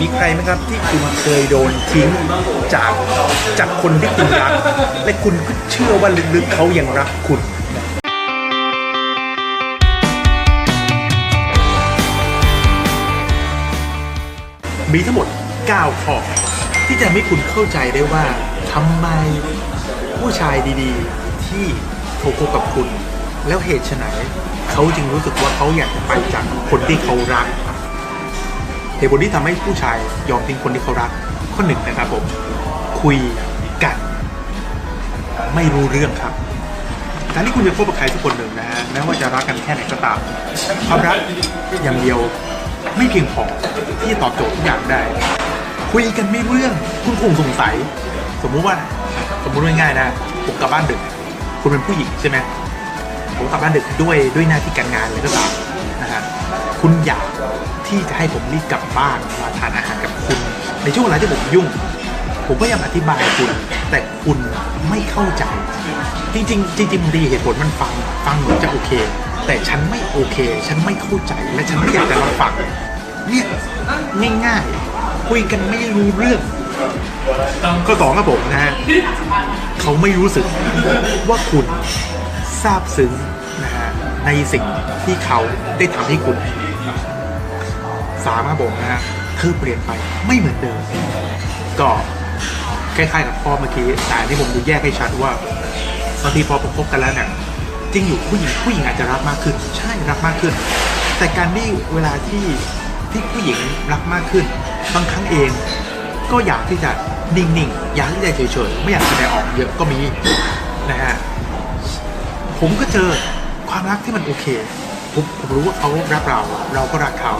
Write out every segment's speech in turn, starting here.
มีใครไหมครับที่คุณเคยโดนทิ้งจากจากคนที่คุณรัก และคุณก็เชื่อว่าลึกๆเขายังรักคุณมีทั้งหมด 9 ข้อ ที่จะให้คุณเข้าใจได้ว่าทำไมผู้ชายดีๆ ที่เขาคบกับคุณ แล้วเหตุไฉนเขาจึงรู้สึกว่าเขาอยากจะไปจากคนที่เขารัก เหตุผลที่ทำให้ผู้ชายยอมทิ้งคนที่เขารักข้อหนึ่งนะครับผมคุยกันไม่รู้เรื่องครับการที่คุณจะคบกับใครสักคนหนึ่งนะฮะแม้ว่าจะรักกันแค่ไหนก็ตามความรักอย่างเดียวไม่เพียงพอที่ตอบโจทย์ทุกอย่างได้ คุยกันไม่เรื่องคุณคงสงสัย สมมุติว่า สมมุติง่ายๆนะผมกลับบ้านดึก คุณเป็นผู้หญิงใช่ไหมผมกลับบ้านดึกด้วยด้วยหน้าที่การงานเลยก็ตามนะฮะคุณอยาก ที่จะให้ผมรีบกลับบ้านมาทานอาหารกับคุณ ในช่วงเวลาที่ผมยุ่ง ผมก็ยังอธิบายคุณ แต่คุณไม่เข้าใจ จริงๆจริงๆบางทีเหตุผลมันฟังฟังเหมือนจะโอเค แต่ฉันไม่โอเค ฉันไม่เข้าใจและฉันไม่อยากจะรับฟังเนี่ยง่ายๆ คุยกันไม่รู้เรื่องข้อสองครับผมนะฮะเขาไม่รู้สึกว่าคุณซาบซึ้งนะฮะในสิ่งที่เขาได้ทำให้คุณ สามครับผมนะฮะเธอเปลี่ยนไปไม่เหมือนเดิม ก็คล้ายๆกับข้อเมื่อกี้แต่นที่ผมดูแยกให้ชัดว่าบางทีพอผมคบกันแล้วเนี่ยจริงอยู่ผู้หญิงผู้หญิงอาจจะรักมากขึ้น ใช่รักมากขึ้น แต่การที่เวลาที่ที่ผู้หญิงรักมากขึ้น บางครั้งเอง ก็อยากที่จะนิ่งๆอยากที่จะเฉยๆไม่อยากแสดงออกเยอะก็มีนะฮะผมก็เจอความรักที่มันโอเคผมผมรู้ว่าเขารักเราเราก็รักเขา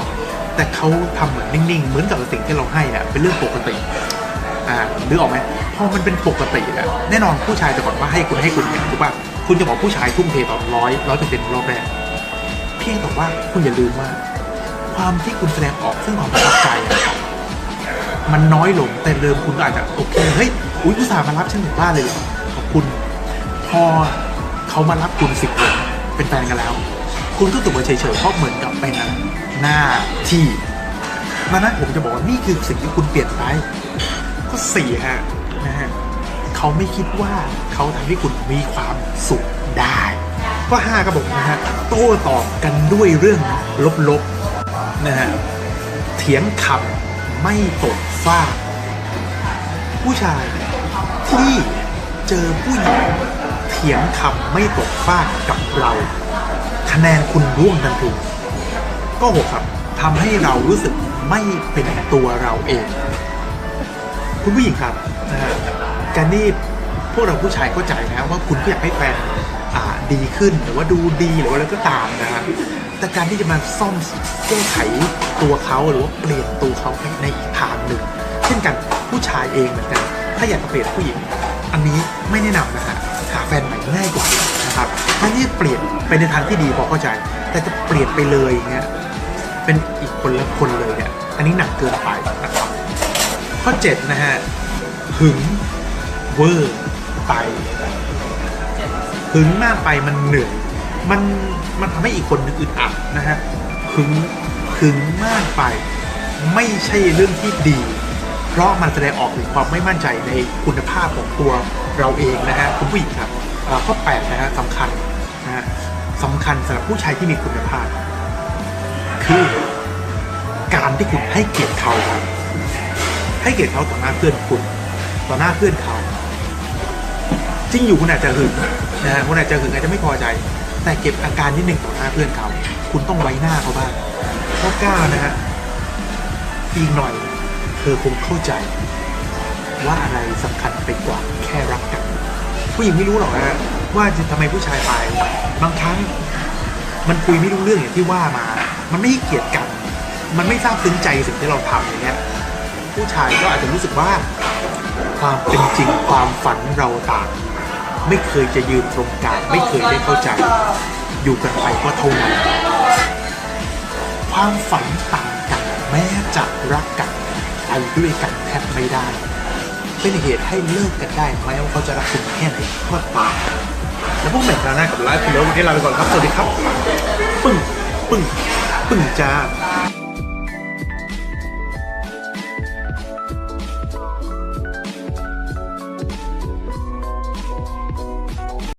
แต่เขาทำเหมือนนิ่งๆ เหมือนกับสิ่งที่เราให้เนี่ยเป็นเรื่องปกติ อ่านึกออกไหมพอมันเป็นปกติแล้วแน่นอนผู้ชายจะบอกว่าให้คุณให้คุณเนี่ยถูกป่ะคุณจะบอกผู้ชายทุ่มเทต่อร้อยร้อยเปอร์เซ็นต์รอบแรกเพียงแต่ว่าคุณอย่าลืมว่า ความที่คุณแสดงออกซึ่งความประทับใจมันน้อยลงแต่เดิมคุณก็อาจจะโอเคเฮ้ยอุ้ยผู้สาห์มารับฉันถึงบ้านเลยเหรอขอบคุณ พอเขามารับคุณสิบคนเป็นแฟนกันแล้ว คุณก็รู้สึกว่าเฉยๆเพราะเหมือนกับเป็น หน้าที่ดังนั้นผมจะบอกว่านี่คือสิ่งที่คุณเปลี่ยนไปข้อสี่ฮะนะฮะเขาไม่คิดว่าเขาทำให้คุณมีความสุขได้ข้อห้าครับผมนะฮะโต้ตอบกันด้วยเรื่องลบๆนะฮะเถียงคำไม่ตกฟ้า ผู้ชายที่เจอผู้หญิงเถียงคำไม่ตกฟ้ากับเรา คะแนนคุณร่วงทันที ก็หกครับทำให้เรารู้สึกไม่เป็นตัวเราเอง คุณผู้หญิงครับนะฮะการที่พวกเราผู้ชายเข้าใจนะว่าคุณก็อยากให้แฟนอ่าดีขึ้นหรือว่าดูดีหรือว่าอะไรก็ตามนะฮะแต่การที่จะมาซ่อมแก้ไขตัวเขาหรือว่าเปลี่ยนตัวเขาในอีกทางหนึ่ง เช่นกันผู้ชายเองเหมือนกัน ถ้าอยากจะเปลี่ยนผู้หญิง อันนี้ไม่แนะนำนะฮะหาแฟนใหม่ง่ายกว่านะครับถ้าที่เปลี่ยนไปในทางที่ดีพอเข้าใจ แต่จะเปลี่ยนไปเลยอย่างเงี้ย เป็นอีกคนละคนเลยเนี่ย อันนี้หนักเกินไปนะครับข้อ7นะฮะหึงเวอร์ไปหึงมากไปมันเหนื่อยมันมันทำให้อีกคนนึงอึดอัดนะฮะหึงหึงมากไป ไม่ใช่เรื่องที่ดี เพราะมันแสดงออกถึงความไม่มั่นใจในคุณภาพของตัวเราเองนะฮะคุณผู้หญิงครับเอ่อข้อ8นะฮะสำคัญนะฮะสำคัญสำหรับผู้ชายที่มีคุณภาพ คือ การที่คุณให้เกียรติเขาครับให้เกียรติเขาต่อหน้าเพื่อนคุณ ต่อหน้าเพื่อนเขาจริงอยู่คุณอาจจะหึงนะฮะคุณอาจจะหึงอาจจะไม่พอใจ แต่เก็บอาการนิดหนึ่งต่อหน้าเพื่อนเขา คุณต้องไว้หน้าเขาบ้างข้อเก้านะฮะอีกหน่อย เธอคงเข้าใจ ว่าอะไรสำคัญไปกว่าแค่รักกัน ผู้หญิงไม่รู้หรอกนะฮะว่าจะทำไมผู้ชายไปบางครั้ง มันคุยไม่รู้เรื่องอย่างที่ว่ามา มันไม่ให้เกียรติกัน มันไม่ทราบซึ้งใจสิ่งที่เราทำอย่างเงี้ยผู้ชายก็อาจจะรู้สึกว่า ความเป็นจริงความฝันเราต่าง ไม่เคยจะยืนตรงกลางไม่เคยได้เข้าใจ อยู่กันไปก็เท่านั้นความฝันต่างกันแม้จะรักกันไปด้วยกันแทบไม่ได้ เป็นเหตุให้เลิกกันได้แม้ว่าเขาจะรักคุณแค่ไหนก็ตามแล้วพวกแม่คราน้ากับไลฟ์คุณแล้ววันนี้ลาไปก่อนครับ สวัสดีครับ ปึ้ง ปึ้ง ปึ่งจ้า